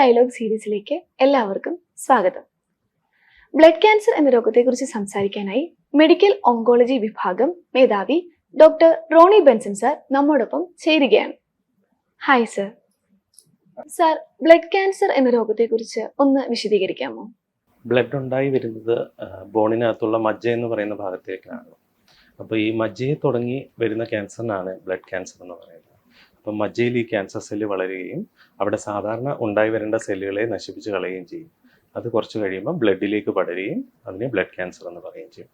Dialogue സീരീസിലേക്ക് എല്ലാവർക്കും സ്വാഗതം. Blood cancer എന്ന രോഗത്തെക്കുറിച്ച് സംസാരിക്കാനായി മെഡിക്കൽ ഓങ്കോളജി വിഭാഗം മേധാവി ഡോക്ടർ റോണി ബെൻസൺ സാർ നമ്മോടൊപ്പം ചേരുകയാണ്. Hi sir sir blood cancer എന്ന രോഗത്തെക്കുറിച്ച് ഒന്ന് വിശദീകരിക്കാമോ? ബ്ലഡ് ഉണ്ടായി വരുന്നത് ബോണിനകത്തുള്ള മജ്ജ എന്ന് പറയുന്ന ഭാഗത്തേക്കാണ്. അപ്പോൾ ഈ മജ്ജയെ തുടങ്ങി വരുന്ന ക്യാൻസറിനാണ് ബ്ലഡ് ക്യാൻസർ എന്ന് പറയുന്നത്. അപ്പം മജ്ജയിൽ ഈ ക്യാൻസർ സെല്ല് വളരുകയും അവിടെ സാധാരണ ഉണ്ടായി വരേണ്ട സെല്ലുകളെ നശിപ്പിച്ച് കളയുകയും ചെയ്യും. അത് കുറച്ച് കഴിയുമ്പോൾ ബ്ലഡിലേക്ക് പടരുകയും അതിനെ ബ്ലഡ് ക്യാൻസർ എന്ന് പറയുകയും ചെയ്യും.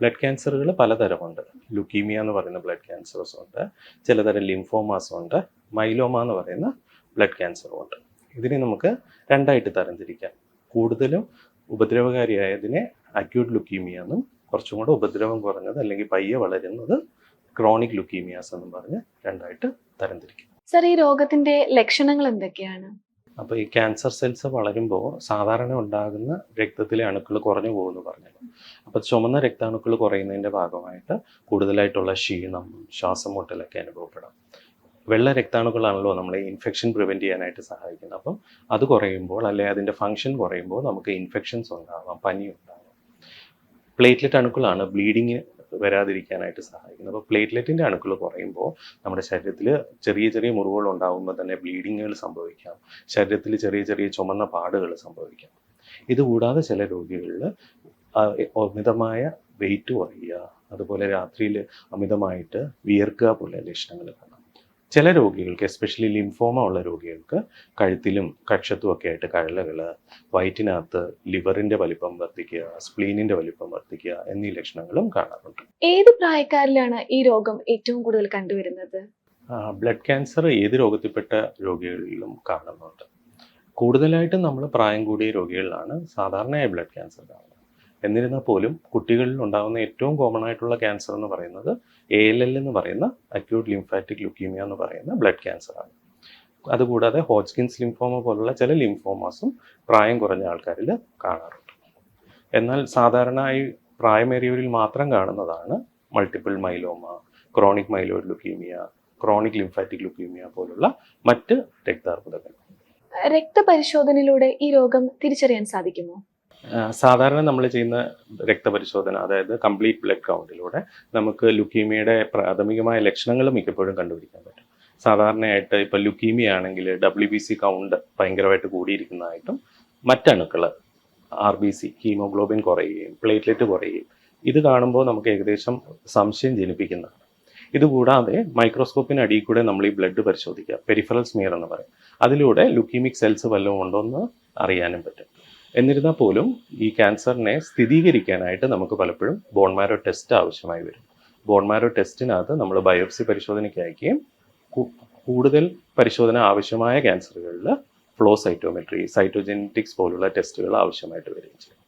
ബ്ലഡ് ക്യാൻസറുകൾ പലതരമുണ്ട്. ലുക്കീമിയ എന്ന് പറയുന്ന ബ്ലഡ് ക്യാൻസേഴ്സ് ഉണ്ട്. ചിലതരം ലിംഫോമാസ് ഉണ്ട്. മൈലോമ എന്ന് പറയുന്ന ബ്ലഡ് ക്യാൻസറും ഉണ്ട്. ഇതിനെ നമുക്ക് രണ്ടായിട്ട് തരംതിരിക്കാം. കൂടുതലും ഉപദ്രവകാരിയായതിനെ അക്യൂട്ട് ലുക്കീമിയ എന്നും കുറച്ചും കൂടെ ഉപദ്രവം കുറഞ്ഞത് അല്ലെങ്കിൽ പയ്യെ വളരുന്നത് ക്രോണിക് ലുക്കീമിയാസ് എന്ന് പറഞ്ഞ് രണ്ടായിട്ട് തരംതിരിക്കും. സർ ഈ രോഗത്തിന്റെ ലക്ഷണങ്ങൾ എന്തൊക്കെയാണ്? അപ്പോൾ ഈ ക്യാൻസർ സെൽസ് വളരുമ്പോൾ സാധാരണ ഉണ്ടാകുന്ന രക്തത്തിലെ അണുക്കൾ കുറഞ്ഞു പോകുമെന്ന് പറഞ്ഞല്ലോ. അപ്പോൾ ചുമന്ന രക്താണുക്കൾ കുറയുന്നതിന്റെ ഭാഗമായിട്ട് കൂടുതലായിട്ടുള്ള ക്ഷീണം ശ്വാസം മുട്ടലൊക്കെ അനുഭവപ്പെടാം. വെള്ള രക്താണുക്കളാണല്ലോ നമ്മളെ ഇൻഫെക്ഷൻ പ്രിവെന്റ് ചെയ്യാനായിട്ട് സഹായിക്കുന്നത്. അപ്പം അത് കുറയുമ്പോൾ അല്ലെങ്കിൽ അതിന്റെ ഫങ്ഷൻ കുറയുമ്പോൾ നമുക്ക് ഇൻഫെക്ഷൻസ് ഉണ്ടാവാം പനി ഉണ്ടാവാം. പ്ലേറ്റ്ലെറ്റ് അണുക്കളാണ് ബ്ലീഡിങ് വരാതിരിക്കാനായിട്ട് സഹായിക്കുന്നത് അപ്പോൾ പ്ലേറ്റ്ലെറ്റിന്റെ അണുക്കൾ കുറയുമ്പോൾ നമ്മുടെ ശരീരത്തിൽ ചെറിയ ചെറിയ മുറിവുകൾ ഉണ്ടാകുമ്പോൾ തന്നെ ബ്ലീഡിങ്ങുകൾ സംഭവിക്കാം. ശരീരത്തിൽ ചെറിയ ചെറിയ ചുമന്ന പാടുകൾ സംഭവിക്കാം. ഇതുകൂടാതെ ചില രോഗികളിൽ അമിതമായ വെയിറ്റ് കുറയുക അതുപോലെ രാത്രിയിൽ അമിതമായിട്ട് വിയർക്കുക പോലെ ലക്ഷണങ്ങൾ ചില രോഗികൾക്ക് എസ്പെഷ്യലി ലിംഫോമ ഉള്ള രോഗികൾക്ക് കഴുത്തിലും കക്ഷത്തും ഒക്കെ ആയിട്ട് കഴലകൾ വയറ്റിനകത്ത് ലിവറിന്റെ വലിപ്പം വർദ്ധിക്കുക സ്പ്ലീനിന്റെ വലിപ്പം വർദ്ധിക്കുക എന്നീ ലക്ഷണങ്ങളും കാണാറുണ്ട്. ഏത് പ്രായക്കാരിലാണ് ഈ രോഗം ഏറ്റവും കൂടുതൽ കണ്ടുവരുന്നത്? ബ്ലഡ് ക്യാൻസർ ഏത് രോഗത്തിൽപ്പെട്ട രോഗികളിലും കാണുന്നുണ്ട്. കൂടുതലായിട്ടും നമ്മൾ പ്രായം കൂടിയ രോഗികളിലാണ് സാധാരണയായി ബ്ലഡ് ക്യാൻസർ കാണുന്നത്. എന്നിരുന്നാൽ പോലും കുട്ടികളിൽ ഉണ്ടാകുന്ന ഏറ്റവും കോമൺ ആയിട്ടുള്ള ക്യാൻസർ എന്ന് പറയുന്നത് എ എൽ എൽ എന്ന് പറയുന്ന അക്യൂട്ട് ലിംഫാറ്റിക് ലുക്കീമിയ എന്ന് പറയുന്ന ബ്ലഡ് ക്യാൻസറാണ് അതുകൂടാതെ ഹോജ്കിൻസ് ലിംഫോമ പോലുള്ള ചില ലിംഫോമാസും പ്രായം കുറഞ്ഞ ആൾക്കാരിൽ കാണാറുണ്ട്. എന്നാൽ സാധാരണയായി പ്രായമേറിയവരിൽ മാത്രം കാണുന്നതാണ് multiple myeloma chronic myeloid leukaemia chronic lymphatic leukaemia പോലുള്ള മറ്റ് രക്താർബുദങ്ങൾ. രക്തപരിശോധനയിലൂടെ ഈ രോഗം തിരിച്ചറിയാൻ സാധിക്കുമോ? സാധാരണ നമ്മൾ ചെയ്യുന്ന രക്തപരിശോധന അതായത് കംപ്ലീറ്റ് ബ്ലഡ് കൗണ്ടിലൂടെ നമുക്ക് ലുക്കീമിയയുടെ പ്രാഥമികമായ ലക്ഷണങ്ങൾ മിക്കപ്പോഴും കണ്ടുപിടിക്കാൻ പറ്റും. സാധാരണയായിട്ട് ഇപ്പോൾ ലുക്കീമിയ ആണെങ്കിൽ ഡബ്ല്യു ബി സി കൗണ്ട് ഭയങ്കരമായിട്ട് കൂടിയിരിക്കുന്നതായിട്ടും മറ്റണുക്കൾ ആർ ബി സി ഹീമോഗ്ലോബിൻ കുറയുകയും പ്ലേറ്റ്ലെറ്റ് കുറയുകയും ഇത് കാണുമ്പോൾ നമുക്ക് ഏകദേശം സംശയം ജനിപ്പിക്കുന്നതാണ്. ഇതുകൂടാതെ മൈക്രോസ്കോപ്പിന് അടിയിൽ കൂടെ നമ്മൾ ഈ ബ്ലഡ് പരിശോധിക്കുക പെരിഫറൽ സ്മിയർ എന്ന് പറയും. അതിലൂടെ ലുക്കീമിക് സെൽസ് വല്ലതും ഉണ്ടോ എന്ന് അറിയാനും പറ്റും. എന്നിരുന്നാൽ പോലും ഈ ക്യാൻസറിനെ സ്ഥിരീകരിക്കാനായിട്ട് നമുക്ക് പലപ്പോഴും ബോൺമാരോ ടെസ്റ്റ് ആവശ്യമായി വരും. ബോൺമാരോ ടെസ്റ്റിനകത്ത് നമ്മൾ ബയോപ്സി പരിശോധനയ്ക്ക് അയക്കുകയും കൂടുതൽ പരിശോധന ആവശ്യമായ ക്യാൻസറുകളിൽ ഫ്ലോ സൈറ്റോമെട്രി സൈറ്റോജെനറ്റിക്സ് പോലുള്ള ടെസ്റ്റുകൾ ആവശ്യമായിട്ട് വരികയും ചെയ്യും.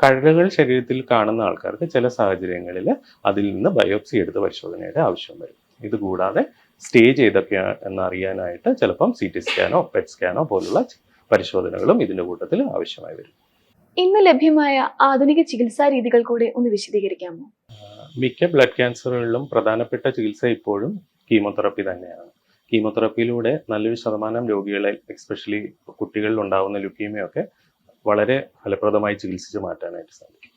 കഴകൾ ശരീരത്തിൽ കാണുന്ന ആൾക്കാർക്ക് ചില സാഹചര്യങ്ങളിൽ അതിൽ നിന്ന് ബയോപ്സി എടുത്ത പരിശോധനയുടെ ആവശ്യം വരും. ഇതുകൂടാതെ സ്റ്റേജ് ഏതൊക്കെയാണ് എന്നറിയാനായിട്ട് ചിലപ്പം സി ടി സ്കാനോ പെറ്റ് സ്കാനോ പോലുള്ള പരിശോധനകളും ഇതിന്റെ കൂട്ടത്തിൽ ആവശ്യമായി വരും. ഇന്ന് ലഭ്യമായ ആധുനിക ചികിത്സാ രീതികൾ കൂടെ ഒന്ന് വിശദീകരിക്കാമോ? മിക്ക ബ്ലഡ് ക്യാൻസറുകളിലും പ്രധാനപ്പെട്ട ചികിത്സ ഇപ്പോഴും കീമോതെറപ്പി തന്നെയാണ്. കീമോതെറപ്പിയിലൂടെ നല്ലൊരു ശതമാനം രോഗികളെ എക്സ്പെഷ്യലി കുട്ടികളിൽ ഉണ്ടാകുന്ന ലുക്കീമിയൊക്കെ വളരെ ഫലപ്രദമായി ചികിത്സിച്ച് മാറ്റാനായിട്ട് സാധിക്കും.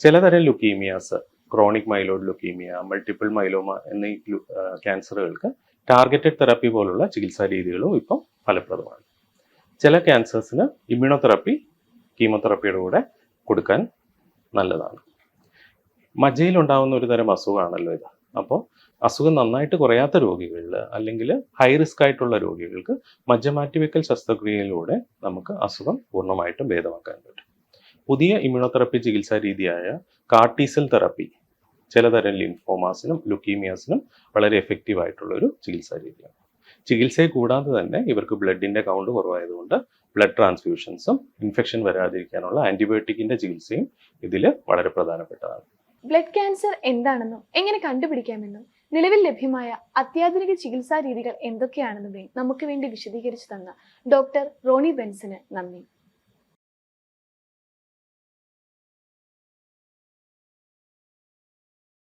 ചിലതരം leukaemias chronic myeloid leukaemia multiple myeloma എന്നീ ക്യാൻസറുകൾക്ക് ടാർഗറ്റഡ് തെറാപ്പി പോലുള്ള ചികിത്സാ രീതികളും ഇപ്പം ഫലപ്രദമാണ്. ചില ക്യാൻസേഴ്സിന് ഇമ്മ്യൂണോതെറാപ്പി കീമോതെറാപ്പിയുടെ കൂടെ കൊടുക്കാൻ നല്ലതാണ്. മജ്ജയിൽ ഉണ്ടാകുന്ന ഒരു തരം അസുഖമാണല്ലോ ഇത്. അപ്പോൾ അസുഖം നന്നായിട്ട് കുറയാത്ത രോഗികളിൽ അല്ലെങ്കിൽ ഹൈ റിസ്ക് ആയിട്ടുള്ള രോഗികൾക്ക് മജ്ജ മാറ്റിവെക്കൽ ശസ്ത്രക്രിയയിലൂടെ നമുക്ക് അസുഖം പൂർണമായിട്ടും ഭേദമാക്കാൻ പറ്റും. പുതിയ ഇമ്മ്യൂണോതെറപ്പി ചികിത്സാ രീതിയായ കാർട്ടീസൽ തെറാപ്പി ചിലതരം ലിംഫോമാസിനും ലുക്കീമിയാസിനും വളരെ എഫക്റ്റീവ് ആയിട്ടുള്ള ഒരു ചികിത്സാ രീതിയാണ്. ചികിത്സയെ കൂടാതെ തന്നെ ഇവർക്ക് ബ്ലഡിന്റെ കൗണ്ട് കുറവായതുകൊണ്ട് ബ്ലഡ് ട്രാൻസ്ഫ്യൂഷൻസും ഇൻഫെക്ഷൻ വരാതിരിക്കാനുള്ള ആന്റിബയോട്ടിക്കിന്റെ ചികിത്സയും ഇതിൽ വളരെ പ്രധാനപ്പെട്ടതാണ്. ബ്ലഡ് ക്യാൻസർ എന്താണെന്നും എങ്ങനെ കണ്ടുപിടിക്കാമെന്നും നിലവിൽ ലഭ്യമായ അത്യാധുനിക ചികിത്സാ രീതികൾ എന്തൊക്കെയാണെന്നും നമുക്ക് വേണ്ടി വിശദീകരിച്ചു തന്ന ഡോക്ടർ റോണി ബെൻസിന് നന്ദി.